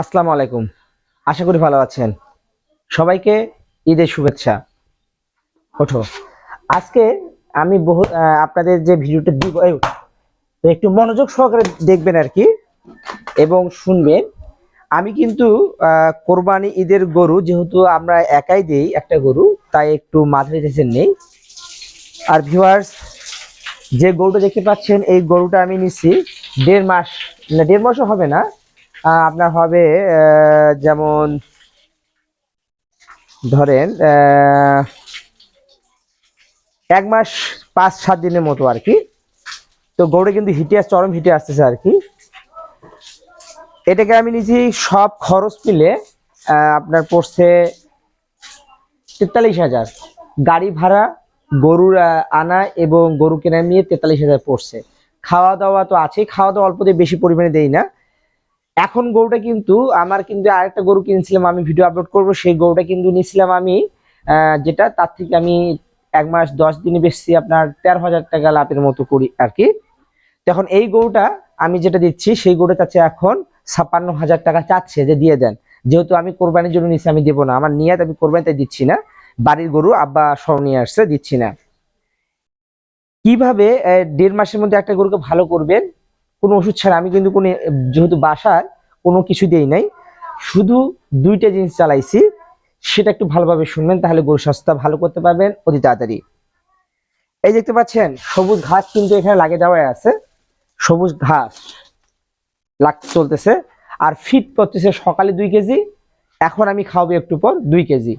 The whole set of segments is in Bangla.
আসসালামু আলাইকুম। আশা করি ভালো আছেন। সবাইকে ঈদের শুভেচ্ছা। ওঠো। আজকে আমি বহু আপনাদের যে ভিডিওটা দিব একটু মনোযোগ সহকারে দেখবেন আর কি, এবং শুনবেন। আমি কিন্তু কোরবানি ঈদের গরু যেহেতু আমরা একাই দিই একটা গরু, তাই একটু মাঝারি রেসের নেই। আর ভিউয়ার্স যে গরুটা দেখতে পাচ্ছেন, এই গরুটা আমি নিচ্ছি দেড় মাস না, দেড় মাসও হবে না আপনার হবে যেমন ধরেন এক মাস পাঁচ, সাত দিনের মতো আর কি। তো গরুটা কিন্তু হিটে চরম হিটে আসতেছে আর কি। এটাকে আমি নিজে সব খরচ মিলে আপনার পড়ছে তেতাল্লিশ হাজার। গাড়ি ভাড়া, গরুর আনা এবং গরু কেনা নিয়ে তেতাল্লিশ হাজার পড়ছে। খাওয়া দাওয়া তো আছেই, খাওয়া দাওয়া অল্প দিয়ে বেশি পরিমাণে দেই না। এখন গরুটা কিন্তু আমার কিন্তু আরেকটা গরু কিনেছিলাম, আমি ভিডিও আপলোড করব, সেই গরুটা কিন্তু নিয়েছিলাম আমি যেটা তার থেকে আমি এক মাস দশ দিনে বেশি আপনার তেরো হাজার টাকা লাভের মতো করি আর কি তখন এই গরুটা আমি যেটা দিচ্ছি, সেই গরুটা চাচ্ছে এখন ছাপ্পান্ন হাজার টাকা চাচ্ছে যে দিয়ে দেন। যেহেতু আমি কোরবানির জন্য নিচ্ছি আমি দেবো না। আমার নিয়াত আমি কোরবানি তাই দিচ্ছি না, বাড়ির গরু আব্বা সহ নিয়ে আসছে, দিচ্ছি না। কীভাবে দেড় মাসের মধ্যে একটা গরুকে ভালো করবেন? কোনো ওষুধ ছাড়া আমি কিন্তু কোনো, যেহেতু বাসার, কোনো কিছু দেই নাই। শুধু দুইটা জিনিস চালাইছি, সেটা একটু ভালোভাবে শুনবেন, তাহলে গরু স্বাস্থ্য ভালো করতে পারবেন অতি তাড়াতাড়ি। এই দেখতে পাচ্ছেন, সবুজ ঘাস কিন্তু এখানে লাগিয়ে দেওয়া আছে। সবুজ ঘাস লাগ, চলতেছে। আর ফিট করতেছে সকালে দুই কেজি, এখন আমি খাওয়াবো একটু পর দুই কেজি।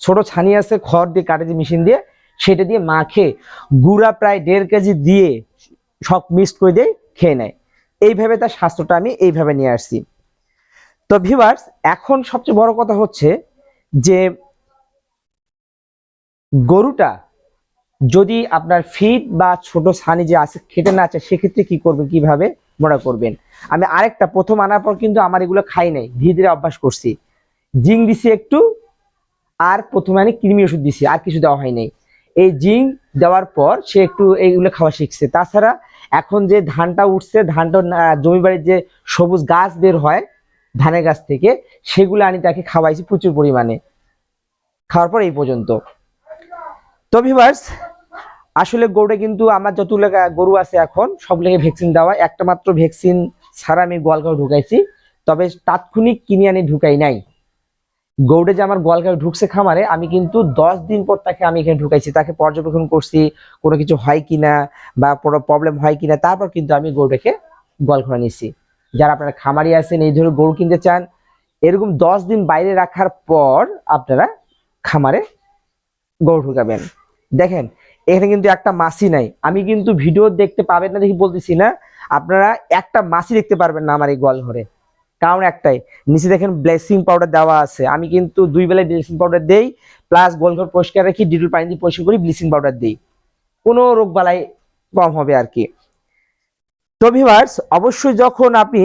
ছোট ছানি আছে, খড় দিয়ে কাটেছি মেশিন দিয়ে, সেটা দিয়ে মাখে গুঁড়া প্রায় দেড় কেজি দিয়ে সব মিক্সড করে দিয়ে খেয়ে নেয়। এইভাবে তার স্বাস্থ্যটা আমি এইভাবে নিয়ে আসছি। তো ভিউয়ার্স এখন সবচেয়ে বড় কথা হচ্ছে যে গরুটা যদি আপনার ফিট বা ছোট ছানি যে আছে খেতে না আছে, সেক্ষেত্রে কি করবেন, কীভাবে? মনে করবেন। আমি আরেকটা, প্রথম আনার পর কিন্তু আমার এগুলো খাই নাই, ধীরে ধীরে অভ্যাস করছি। জিং দিছি একটু, আর প্রথমে আমি কৃমি ওষুধ দিছি, আর কিছু দেওয়া হয় নাই এই জিং দেওয়ার পর সে একটু এইগুলো খাওয়া শিখছে। তাছাড়া এখন যে ধানটা উঠছে, ধানটা জমি বাড়ির যে সবুজ গাছ বের হয় ধানের গাছ থেকে, সেগুলো আনি তাকে খাওয়াইছি প্রচুর পরিমাণে। খাওয়ার পর এই পর্যন্ত। তো ভিভার্স আসলে গরুটা কিন্তু আমার যতগুলো গরু আছে এখন, সবগুলোকে ভ্যাকসিন দেওয়া, একটা মাত্র ভ্যাকসিন ছাড়া আমি গোয়ালঘর ঢুকাইছি, তবে তাৎক্ষণিক কিনে আনি, ঢুকাই নাই। গৌড়ে যে আমার গোয়ালঘর ঢুকছে খামারে, আমি কিন্তু দশ দিন পর তাকে আমি এখানে ঢুকাইছি। তাকে পর্যবেক্ষণ করছি, কোনো কিছু হয় কিনা বা কোনো প্রবলেম হয় কিনা, তারপর কিন্তু আমি গরুটাকে গোয়ালঘরে নিছি যারা আপনারা খামারি আছেন, এই ধরনের গরু কিনতে চান, এরকম দশ দিন বাইরে রাখার পর আপনারা খামারে গরু ঢুকাবেন। দেখেন, এখানে কিন্তু একটা মাসি নাই। আমি কিন্তু ভিডিও দেখতে পাবেন না দেখি বলতেছি না, আপনারা একটা মাসি দেখতে পারবেন না আমার এই গোয়াল ঘরে কারণ একটাই, নিচে দেখেন ব্লেসিং পাউডার দেওয়া আছে। আমি কিন্তু দুই বেলায় ব্লিচিং পাউডার দেই প্লাস গোলঘর পরিষ্কার রাখি ডিটল পানি দিয়ে পরিষ্কার করি ব্লিচিং পাউডার দিই। কোনো রোগ বালাই কম হবে আর কি। তো ভিভার্স অবশ্যই যখন আপনি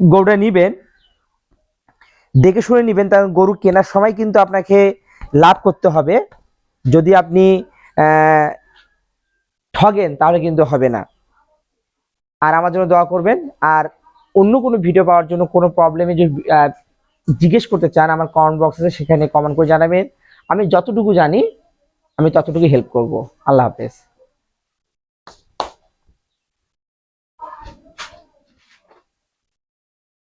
গরুটা নিবেন, দেখে শুনে নিবেন কারণ গরু কেনার সময় কিন্তু আপনাকে লাভ করতে হবে। যদি আপনি ঠগেন, তাহলে কিন্তু হবে না। আর আমার জন্য দোয়া করবেন। আর অন্য কোনো ভিডিও পাওয়ার জন্য কোনো প্রবলেমে যদি জিজ্ঞেস করতে চান, আমার কমেন্ট বক্স আছে, সেখানে কমেন্ট করে জানাবেন। আমি যতটুকু জানি, আমি ততটুকু হেল্প করব। আল্লাহ হাফেজ।